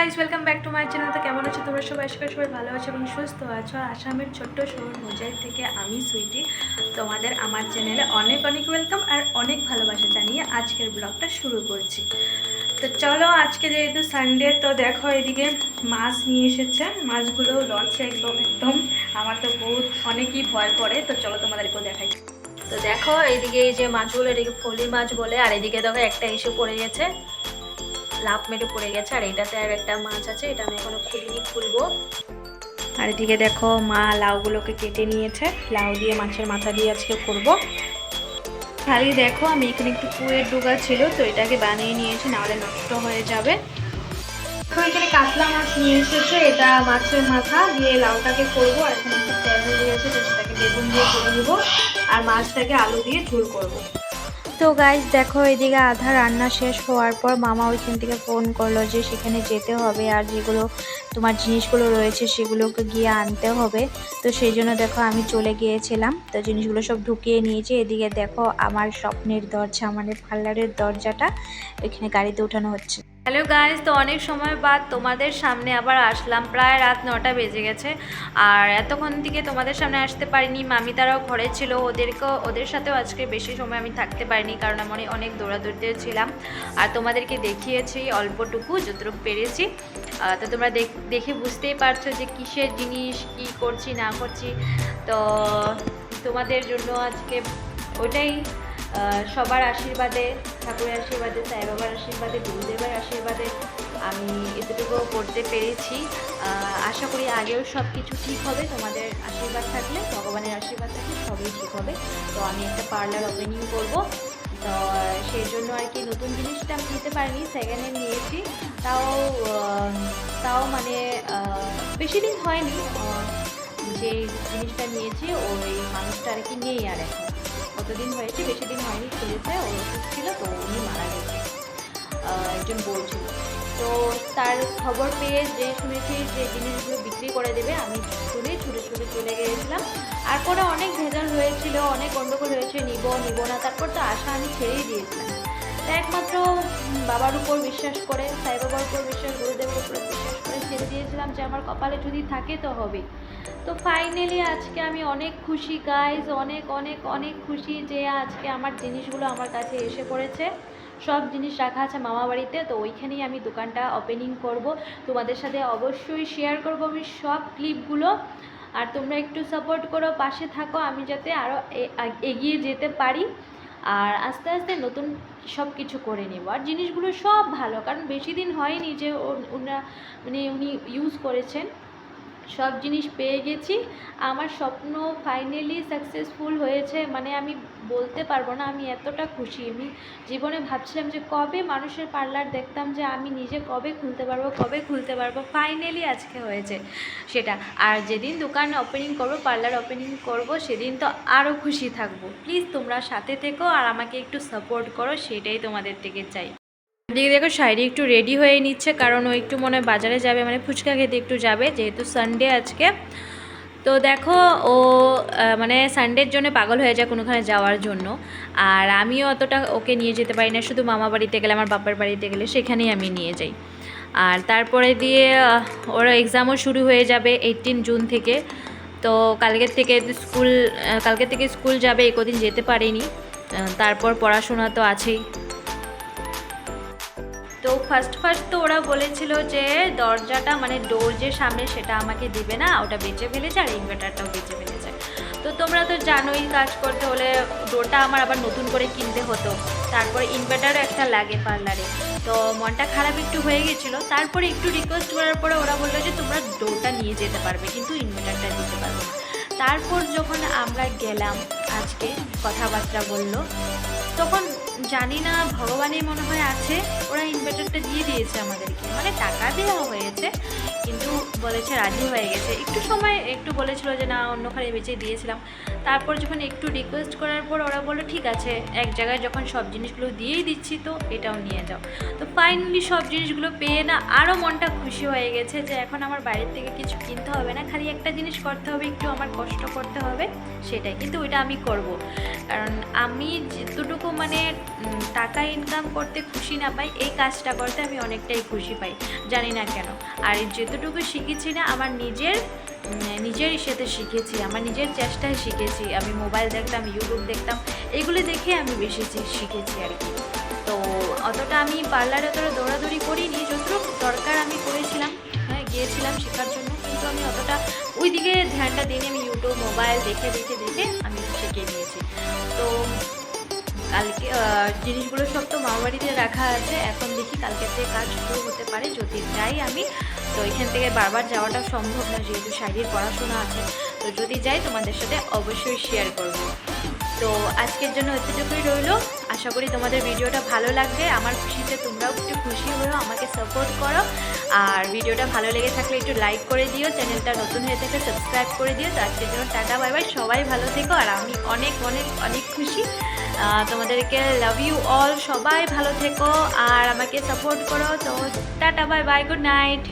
Guys welcome back to my channel তো কেমন আছো? তোমরা সবাই? আশা সবাই ভালো আছো এবং সুস্থ আছো। আসামের ছোট্ট শহর হোজাই থেকে আমি সুইটি। তোমাদের আমার চ্যানেলে অনেক অনেক ওয়েলকাম আর অনেক ভালোবাসা জানিয়ে আজকের ব্লগটা শুরু করছি। তো চলো আজকে যেহেতু সানডে তো দেখো এদিকে মাছ নিয়ে এসেছে। মাছগুলো লড়ছে একদম একদম। আমার তো বহুত অনেকই ভয় করে। তো চলো তোমাদেরকেও দেখাই। তো দেখো এইদিকে এই যে মাছগুলো, এদিকে ফলি মাছ বলে, আর এদিকে দেখো একটা এসে পড়ে গেছে। লাভ মেরে পড়ে গেছে, আর এটাতে আর একটা মাছ আছে, এটা আমি এখনও খুলিনি, খুলবো। আর এদিকে দেখো মা লাউগুলোকে কেটে নিয়েছে, লাউ দিয়ে মাছের মাথা দিয়ে আজকে করব। খালি দেখো, আমি এখানে একটু কুয়ের ডুগা ছিল, তো এটাকে বানিয়ে নিয়েছি, নাহলে নষ্ট হয়ে যাবে। তো এখানে কাতলা মাছ নিয়ে এসেছে, এটা মাছের মাথা দিয়ে লাউটাকে করব, আর এখানে একটু তেল গেছে তো সেটাকে বেগুন দিয়ে করে নেব, আর মাছটাকে আলু দিয়ে ঝোল করব। তো গাইজ দেখো, এদিকে আধা রান্না শেষ হওয়ার পর মামা ওইখান থেকে ফোন করল যে সেখানে যেতে হবে আর যেগুলো তোমার জিনিসগুলো রয়েছে সেগুলোকে গিয়ে আনতে হবে। তো সেই জন্য দেখো, আমি চলে গিয়েছিলাম। তো জিনিসগুলো সব ঢুকিয়ে নিয়েছি। এদিকে দেখো, আমার স্বপ্নের দরজা মানে পার্লারের দরজাটা এখানে গাড়িতে উঠানো হচ্ছে। হ্যালো গাইজ তো অনেক সময় বাদ তোমাদের সামনে আবার আসলাম। প্রায় রাত নটা বেজে গেছে। আর এতক্ষণ থেকে তোমাদের সামনে আসতে পারিনি। মামি তারাও ঘরে ছিল। ওদেরকেও, ওদের সাথেও আজকে বেশি সময় আমি থাকতে পারিনি কারণ আমি অনেক দৌড়াদৌড়িতে ছিলাম। আর তোমাদেরকে দেখিয়েছি, অল্পটুকু, যতটুকু পেরেছি। তো তোমরা দেখ- বুঝতেই পারছ যে কিসের জিনিস, কি করছি, না করছি। তো তোমাদের জন্য আজকে ওটাই সবার আশীর্বাদে, ঠাকুরের আশীর্বাদে, সাই বাবার আশীর্বাদে, গুরুদেবের আশীর্বাদে আমি এতটুকু করতে পেরেছি। আশা করি আগেও সব কিছু ঠিক হবে, তোমাদের আশীর্বাদ থাকলে, ভগবানের আশীর্বাদ থাকলে সবই ঠিক হবে। তো আমি একটা পার্লার ওপেনিং করব। তো, সেই জন্য আর কি নতুন জিনিসটা আমি নিতে পারিনি সেকেন্ড হ্যান্ড নিয়েছি। তাও তাও মানে বেশি দিন হয়নি যে জিনিসটা নিয়েছি, ওই মানুষটা আর কি নেই আর এখন। কতদিন হয়েছে? বেশি দিন হয়নি, খুলেছে, ও ছিল, তো উনি মারা গেছে। একজন বলছিল তো তার খবর পেয়ে যে শুনেছি যে জিনিসগুলো বিক্রি করে দেবে, আমি শুনে ছুটে ছুটে চলে গিয়েছিলাম। আর পরে অনেক ভেজাল হয়েছিল, অনেক গণ্ডগোল হয়েছে, নিব নিব না, তারপর তো আশা আমি ছেড়েই দিয়েছিলাম। তা একমাত্র বাবার উপর বিশ্বাস করে সাই বাবার উপর বিশ্বাস, গুরুদেবের উপর বিশ্বাস করে ছেড়ে দিয়েছিলাম যে আমার কপালে যদি থাকে তো হবে। তো ফাইনালি আজকে আমি অনেক খুশি গাইজ অনেক অনেক অনেক খুশি যে আজকে আমার জিনিসগুলো আমার কাছে এসে পড়েছে। সব জিনিস রাখা আছে মামা বাড়িতে, তো ওইখানেই আমি দোকানটা ওপেনিং করব। তোমাদের সাথে অবশ্যই শেয়ার করব আমি সব ক্লিপগুলো আর তোমরা একটু সাপোর্ট করো, পাশে থাকো, আমি যাতে আরও এগিয়ে যেতে পারি। আর আস্তে আস্তে নতুন সব কিছু করে নেব। আর জিনিসগুলো সব ভালো, কারণ বেশি দিন হয়নি যে ওনারা মানে উনি ইউজ করেছেন। সব জিনিস পেয়ে গেছি। আমার স্বপ্ন ফাইনালি সাকসেসফুল হয়েছে মানে আমি বলতে পারব না, আমি এতটা খুশি। আমি জীবনে ভাবছিলাম যে কবে মানুষের পার্লার দেখতাম যে আমি নিজে কবে খুলতে পারব, কবে খুলতে পারব ফাইনালি আজকে হয়েছে সেটা। আর যেদিন দোকান ওপেনিং করব পার্লার ওপেনিং করব, সেদিন তো আরও খুশি থাকব। প্লিজ তোমরা সাথে থেকো আর আমাকে একটু সাপোর্ট করো, সেটাই তোমাদের থেকে চাই। দিকে দেখো শাড়ি একটু রেডি হয়ে নিচ্ছে কারণ ও একটু মনে বাজারে যাবে মানে ফুচকা খেতে একটু যাবে যেহেতু সানডে আজকে। তো দেখো ও মানে সানডের জন্য পাগল হয়ে যায় কোনোখানে যাওয়ার জন্য। আর আমিও অতটা ওকে নিয়ে যেতে পারি না শুধু মামা বাড়িতে গেলে আমার বাবার বাড়িতে গেলে সেখানেই আমি নিয়ে যাই। আর তারপরে দিয়ে ওর এক্সামও শুরু হয়ে যাবে এইটিন জুন থেকে। তো কালকের থেকে স্কুল আহ, কালকের থেকে স্কুল যাবে এই কদিন যেতে পারিনি। তারপর পড়াশোনা তো আছেই। তো ফার্স্ট ফার্স্ট তো ওরা বলেছিল যে দরজাটা মানে ডোর যে সামনে সেটা আমাকে দিবে না, ওটা বেঁচে ফেলেছে আর ইনভার্টারটাও বেঁচে ফেলেছে। তো তোমরা তো জানোই কাজ করতে হলে ডোরটা আমার আবার নতুন করে কিনতে হতো। তারপর ইনভার্টারও একটা লাগে পার্লারে তো মনটা খারাপ একটু হয়ে গেছিল। তারপরে একটু রিকোয়েস্ট করার পরে ওরা বলল যে তোমরা ডোরটা নিয়ে যেতে পারবে, কিন্তু ইনভার্টারটা দিতে পারবে তারপর যখন আমরা গেলাম, আজকে কথাবার্তা বলল, তখন জানি না ভগবানের মনে হয় আছে। ওরা ইনভার্টারটা দিয়ে দিয়েছে আমাদেরকে। মানে টাকা দেওয়া হয়েছে। বলেছে, রাজি হয়ে গেছে। একটু সময় একটু বলেছিল যে, না, অন্যখানে বেঁচে দিয়েছিলাম। তারপর যখন একটু রিকোয়েস্ট করার পর ওরা বলল, ঠিক আছে, এক জায়গায় যখন সব জিনিসগুলো দিয়েই দিচ্ছি, তো এটাও নিয়ে যাও। তো ফাইনালি সব জিনিসগুলো পেয়ে না আরও মনটা খুশি হয়ে গেছে যে, এখন আমার বাইরের থেকে কিছু কিনতে হবে না, খালি একটা জিনিস করতে হবে, একটু আমার কষ্ট করতে হবে, সেটাই। কিন্তু ওইটা আমি করব। কারণ আমি যেতটুকু মানে টাকা ইনকাম করতে খুশি না পাই, এই কাজটা করতে আমি অনেকটাই খুশি পাই, জানি না কেন। আর যেতটুকু শিখেছি না, আমার নিজের নিজের ইসেতে শিখেছি, আমার নিজের চেষ্টায় শিখেছি। আমি মোবাইল দেখতাম, ইউটিউব দেখতাম, এগুলি দেখে আমি বেশি শিখেছি আর কি। তো অতটা আমি পার্লারে অতটা দৌড়াদৌড়ি করিনি, যতটুকু দরকার আমি করেছিলাম হ্যাঁ গিয়েছিলাম শেখার জন্য। কিন্তু আমি অতটা ওই দিকে ধ্যানটা দিইনি, আমি ইউটিউব, মোবাইল দেখে দেখে দেখে আমি শিখে নিয়েছি। তো কালকে জিনিসগুলো সব তো মামাবাড়িতে রাখা আছে। এখন দেখি কালকে থেকে কাজ শুরু হতে পারে, যদি যাই আমি। তো এখান থেকে বারবার যাওয়াটা সম্ভব না, যেহেতু শাড়ির পড়াশোনা আছে। তো যদি যাই তোমাদের সাথে অবশ্যই শেয়ার করব। তো আজকের জন্য এতটুকুই রইল। আশা করি তোমাদের ভিডিওটা ভালো লাগবে। আমার খুশিতে তোমরাও একটু খুশি হয়েও আমাকে সাপোর্ট করো। আর ভিডিওটা ভালো লেগে থাকলে একটু লাইক করে দিও। চ্যানেলটা নতুন হয়ে থাকলে সাবস্ক্রাইব করে দিও। তো আজকের জন্য টাটা বাই বাই সবাই ভালো থেকো। আর আমি অনেক অনেক অনেক খুশি। তোমাদেরকে লাভ ইউ অল সবাই ভালো থেকো। আর আমাকে সাপোর্ট করো। তো tata bye bye good night